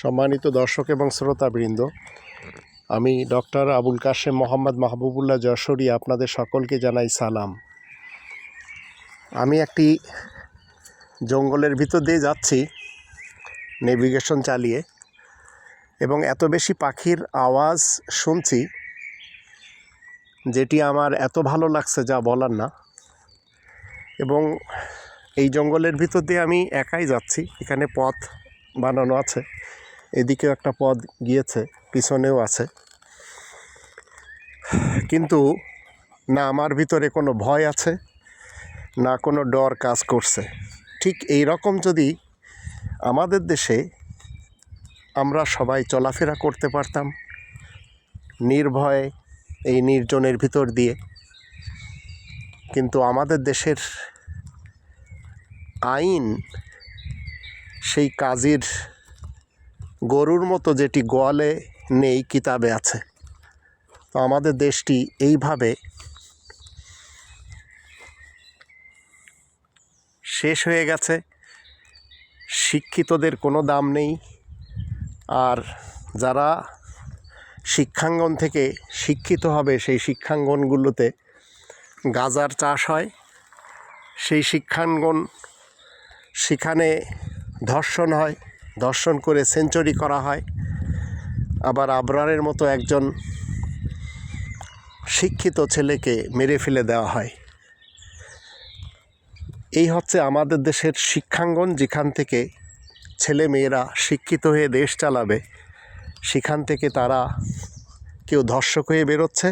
সম্মানিত দর্শক এবং শ্রোতাবৃন্দ, আমি ডক্টর আবুল কাশেম মোহাম্মদ মাহবুবুল্লাহ যশোরী আপনাদের সকলকে জানাই সালাম। আমি একটি জঙ্গলের ভিতর দিয়ে যাচ্ছি, নেভিগেশন চালিয়ে, এবং এত বেশি পাখির আওয়াজ শুনছি, যেটি আমার এত ভালো লাগছে যা বলার না। এবং এই জঙ্গলের ভিতর দিয়ে আমি একাই যাচ্ছি, এখানে পথ বানানো আছে। এদিকেও একটা পথ গিয়েছে, পিছনেও আছে। কিন্তু না আমার ভিতরে কোনো ভয় আছে, না কোনো ডর কাজ করছে। ঠিক এই রকম যদি আমাদের দেশে আমরা সবাই চলাফেরা করতে পারতাম, নির্ভয়ে এই নির্জনের ভিতর দিয়ে, কিন্তু আমাদের দেশের আইন সেই কাজীর গরুর মতো যেটি গোয়ালে নেই, কিতাবে আছে। তো আমাদের দেশটি এইভাবে শেষ হয়ে গেছে। শিক্ষিতদের কোনো দাম নেই। আর যারা শিক্ষাঙ্গন থেকে শিক্ষিত হবে, সেই শিক্ষাঙ্গনগুলোতে গাজার চাষ হয়। সেই শিক্ষাঙ্গন সেখানে ধর্ষণ হয়। ধর্ষণ করে সেঞ্চুরি করা হয়। আবার আবরারের মতো একজন শিক্ষিত ছেলেকে মেরে ফেলে দেওয়া হয়। এই হচ্ছে আমাদের দেশের শিক্ষাঙ্গন, যেখান থেকে ছেলে মেয়েরা শিক্ষিত হয়ে দেশ চালাবে। সেখান থেকে তারা কেউ ধর্ষক হয়ে বেরোচ্ছে,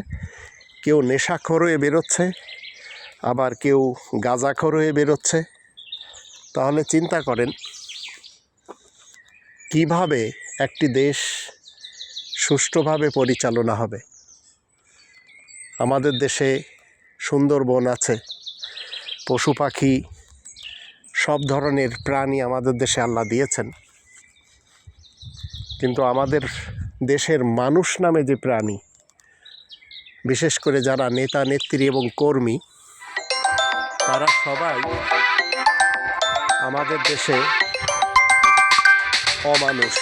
কেউ নেশাখোর হয়ে বেরোচ্ছে, আবার কেউ গাঁজাখোর হয়ে বেরোচ্ছে। তাহলে চিন্তা করেন কীভাবে একটি দেশ সুষ্ঠুভাবে পরিচালনা হবে? আমাদের দেশে সুন্দরবন আছে, পশু পাখি, সব ধরনের প্রাণী আমাদের দেশে আল্লাহ দিয়েছেন। কিন্তু আমাদের দেশের মানুষ নামে যে প্রাণী, বিশেষ করে যারা নেতা, নেত্রী এবং কর্মী, তারা সবাই আমাদের দেশে অমানুষ